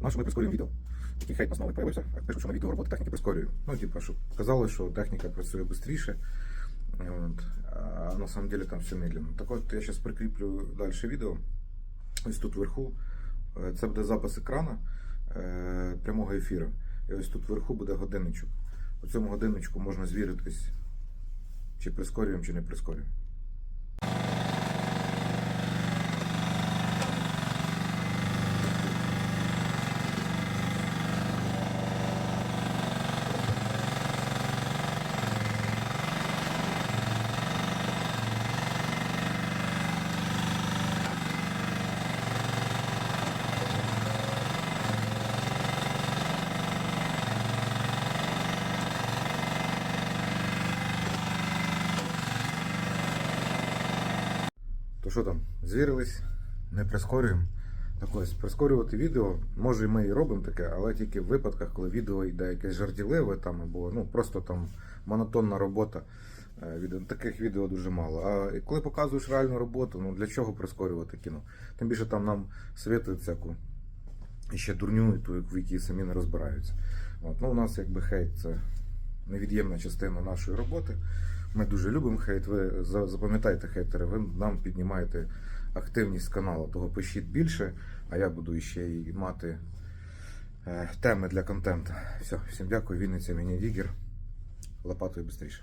На що ми прискорюємо відео? Такий хейт нас новий появився. Пишуть, що на відео роботи техніки прискорюю. Ну, типу, щоб казали, що техніка працює швидше. От. А на самом деле там все медленно. Так от я зараз прикріплю далі відео. Ось тут вверху. Е, Це буде запис екрана е, прямого ефіру. І ось тут вверху буде годинничок. У цьому годинничку можна звіритись, чи прискорюємо, чи не прискорюємо. То що там, звірились, не прискорюємо. Так ось, прискорювати відео, може ми і робимо таке, але тільки в випадках, коли відео йде якесь жартівливе там, або ну, просто там монотонна робота. Е, таких відео дуже мало. А коли показуєш реальну роботу, ну для чого прискорювати кіно? Тим більше там нам світують всяку і ще дурню, ту, в якій самі не розбираються. От. Ну, у нас якби хейт це невід'ємна частина нашої роботи. Ми дуже любимо хейт. Ви за- запам'ятайте хейтери, ви нам піднімаєте активність каналу, того пишіть більше, а я буду ще й мати е, теми для контенту. Все, всім дякую. Вінниця мені Вігір. Лопатою швидше.